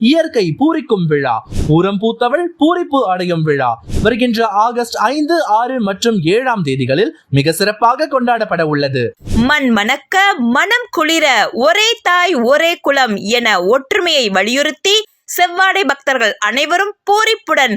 இயற்கை பூரிக்கும் விழா. பூரம் பூத்தவள் பூரிப்பு அடையும் விழா. வருகின்ற ஆகஸ்ட் ஐந்து ஆறு மற்றும் ஏழாம் தேதிகளில் மிக சிறப்பாக கொண்டாடப்பட உள்ளது. மண் மணக்க மனம் குளிர ஒரே தாய் ஒரே குலம் என ஒற்றுமையை வலியுறுத்தி செவ்வாடை பக்தர்கள் அனைவரும் பூரிப்புடன்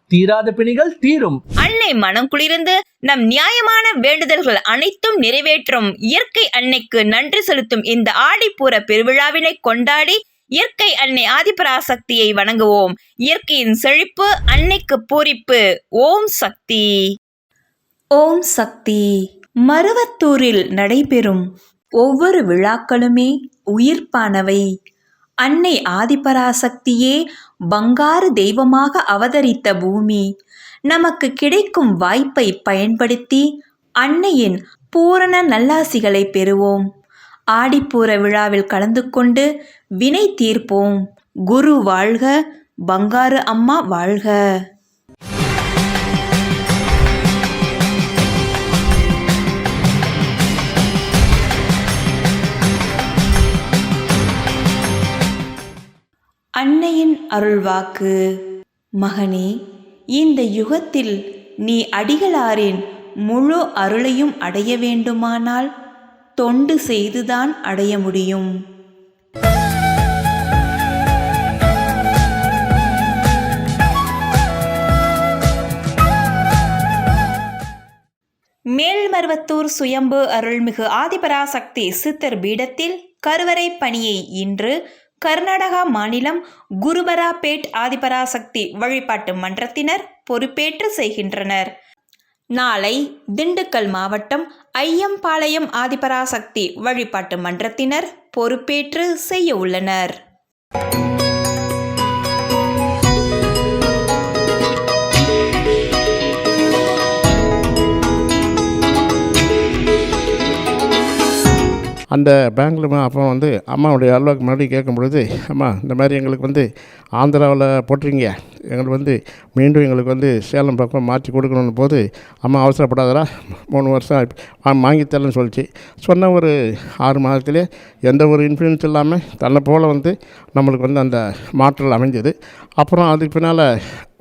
தீராத பிணிகள் தீரும். அன்னை மனம் குளிர்ந்து நம் நியாயமான வேண்டுதல்கள் அனைத்தும் நிறைவேற்றும். இயற்கை அன்னைக்கு நன்றி செலுத்தும் இந்த ஆடிப்பூர பெருவிழாவினை கொண்டாடி இயற்கை அன்னை ஆதிபராசக்தியை வணங்குவோம். இயற்கையின் செழிப்பு அன்னைக்கு பூரிப்பு. ஓம் சக்தி. ஓம் சக்தி. மருவத்தூரில் நடைபெறும் ஒவ்வொரு விழாக்களுமே உயிர்ப்பானவை. அன்னை ஆதிபராசக்தியே பங்காரு தெய்வமாக அவதரித்த பூமி நமக்கு கிடைக்கும் வாய்ப்பை பயன்படுத்தி அன்னையின் பூரண நல்லாசிகளை பெறுவோம். ஆடிப்பூர விழாவில் கலந்து கொண்டு வினை தீர்ப்போம். குரு வாழ்க பங்காரு அம்மா வாழ்க. அன்னையின் அருள்வாக்கு. மகனே இந்த யுகத்தில் நீ அடிகளாரின் முழு அருளையும் அடைய வேண்டுமானால் தொண்டு செய்துதான் அடைய முடியும். மேல்மருவத்தூர் சுயம்பு அருள்மிகு ஆதிபராசக்தி சித்தர் பீடத்தில் கருவறை பணியை இன்று கர்நாடகா மாநிலம் குருபராபேட் ஆதிபராசக்தி வழிபாட்டு மன்றத்தினர் பொறுப்பேற்று செய்கின்றனர். நாளை திண்டுக்கல் மாவட்டம் ஐயம்பாளையம் ஆதிபராசக்தி வழிபாட்டு மன்றத்தினர் பொறுப்பேற்று செய்ய உள்ளனர். அந்த பேங்க்கில் அப்போ வந்து அம்மாவுடைய அல்வாக்கு முன்னாடி கேட்கும் பொழுது அம்மா இந்த மாதிரி எங்களுக்கு வந்து ஆந்திராவில் போட்டிருங்க எங்களுக்கு வந்து மீண்டும் எங்களுக்கு வந்து சேலம் பக்கம் மாற்றி கொடுக்கணும்னு போது அம்மா அவசரப்படாதரா மூணு வருஷம் வாங்கித்தரலன்னு சொல்லிச்சு. சொன்ன ஒரு ஆறு மாதத்துலேயே எந்த ஒரு இன்ஃப்ளூயன்ஸ் இல்லாமல் தன்னை போல் வந்து நம்மளுக்கு வந்து அந்த மாற்றல் அமைஞ்சது. அப்புறம் அதுக்கு பின்னால்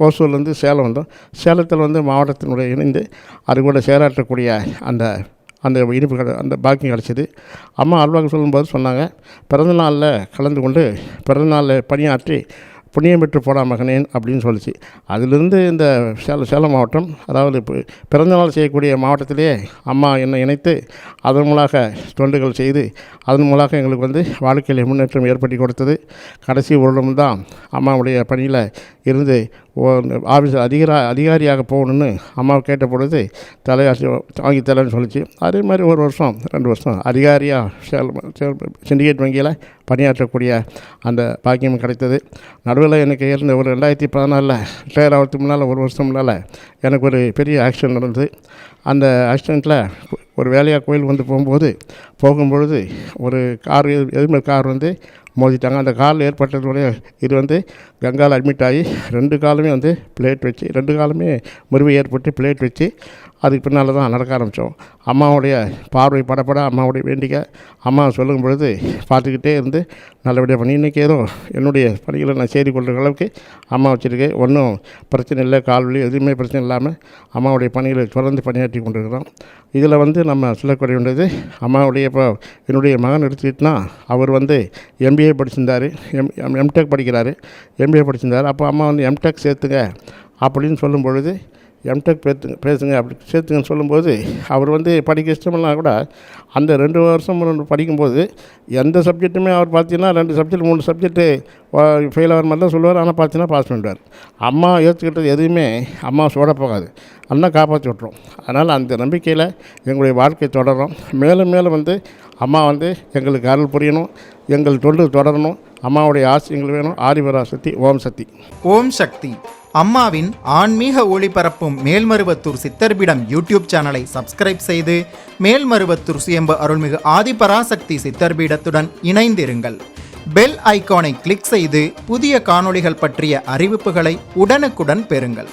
ஓசூர்லேருந்து சேலம் வந்தோம். சேலத்தில் வந்து மாவட்டத்தினுடைய இணைந்து அது கூட செயலாற்றக்கூடிய அந்த அந்த இனிப்பு கடை அந்த பாக்கியம் கிடச்சிது. அம்மா அல்வாக்கு சொல்லும்போது சொன்னாங்க பிறந்தநாளில் கலந்து கொண்டு பிறந்தநாளில் பணியாற்றி புண்ணியம் பெற்று போடா மகனேன் அப்படின்னு சொல்லிச்சு. அதிலிருந்து இந்த சேலம் சேலம் மாவட்டம் அதாவது இப்போ பிறந்தநாள் செய்யக்கூடிய மாவட்டத்திலேயே அம்மா என்னை இணைத்து அதன் மூலமாக தொண்டுகள் செய்து அதன் மூலமாக எங்களுக்கு வந்து வாழ்க்கையில் முன்னேற்றம் ஏற்படுத்தி கொடுத்தது. கடைசி வருடம் தான் அம்மாவுடைய பணியில் இருந்து ஆஃபீஸ் அதிகார அதிகாரியாக போகணுன்னு அம்மாவை கேட்ட பொழுது தலையாசி வாங்கி தரேன்னு சொல்லிச்சு. அதே மாதிரி ஒரு வருஷம் ரெண்டு வருஷம் அதிகாரியாக செயல் சிண்டிகேட் வங்கியில் பணியாற்றக்கூடிய அந்த பாக்கியம் கிடைத்தது. நடுவில் எனக்கு இருந்த ஒரு ரெண்டாயிரத்தி பதினாலில் ரிட்டையர் ஆகிறதுக்கு முன்னால் ஒரு வருஷம் முன்னால் எனக்கு ஒரு பெரிய ஆக்சிடென்ட் நடந்தது. அந்த ஆக்சிடெண்ட்டில் ஒரு வேலையாக கோயில் வந்து போகும்போது போகும்பொழுது ஒரு கார் எதிர்மறை கார் வந்து மோதிட்டாங்க. அந்த காலில் ஏற்பட்டதுடைய இது வந்து கங்காவில் அட்மிட் ஆகி ரெண்டு காலுமே வந்து பிளேட் வச்சு ரெண்டு காலுமே முறிவு ஏற்பட்டு பிளேட் வச்சு அதுக்கு பின்னால் தான் நடக்க ஆரம்பித்தோம். அம்மாவுடைய பார்வை படப்பட அம்மாவுடைய வேண்டிக்க அம்மா சொல்லும் பொழுது பார்த்துக்கிட்டே இருந்து நல்லபடியாக பண்ணி இன்றைக்கி ஏதோ என்னுடைய பணிகளை நான் செய்து கொள்கிற அளவுக்கு அம்மா வச்சுருக்கேன் ஒன்றும் பிரச்சனை இல்லை கால் வலி எதுவுமே பிரச்சனை இல்லாமல் அம்மாவுடைய பணிகளை தொடர்ந்து பணியாற்றி கொண்டிருக்கிறோம். இதில் வந்து நம்ம சொல்லக்கூடிய வேண்டியது அம்மாவுடைய இப்போ என்னுடைய மகன் எடுத்துக்கிட்டனா அவர் வந்து எம்பிஏ படிச்சிருந்தார். எம் எம் எம்டெக் படிக்கிறாரு. எம்பிஏ படிச்சிருந்தார். அப்போ அம்மா வந்து எம்டெக் சேர்த்துங்க அப்படின்னு சொல்லும் பொழுது எம்டெக் பேத்துங்க பேசுங்க அப்படி சேர்த்துங்கன்னு சொல்லும்போது அவர் வந்து படிக்க இஷ்டமெல்லாம் கூட அந்த ரெண்டு வருஷம் படிக்கும்போது எந்த சப்ஜெக்ட்டுமே அவர் பார்த்தீங்கன்னா ரெண்டு சப்ஜெக்ட் மூணு சப்ஜெக்ட்டு ஃபெயில் ஆகிற மாதிரி தான் சொல்லுவார். ஆனால் பார்த்தீங்கன்னா பாஸ் பண்ணிடுவார். அம்மா ஏற்றுக்கிட்டது எதுவுமே அம்மா சோட போகாது. அண்ணா காப்பாற்றி விட்ரும் அதனால் அந்த நம்பிக்கையில் எங்களுடைய வாழ்க்கை தொடரும். மேலும் மேலும் வந்து அம்மா வந்து எங்களுக்கு அருள் புரியணும். எங்கள் தொண்டு தொடரணும். அம்மாவுடைய ஆசை எங்களுக்கு வேணும். ஆதிபரா சக்தி ஓம் சக்தி. ஓம் சக்தி. அம்மாவின் ஆன்மீக ஒளிபரப்பும் மேல்மருவத்தூர் சித்தர்பிடம் யூடியூப் சேனலை சப்ஸ்கிரைப் செய்து மேல்மருவத்தூர் சுயம்பு அருள்மிகு ஆதிபராசக்தி சித்தர்பீடத்துடன் இணைந்திருங்கள். பெல் ஐகானை கிளிக் செய்து புதிய காணொளிகள் பற்றிய அறிவிப்புகளை உடனுக்குடன் பெறுங்கள்.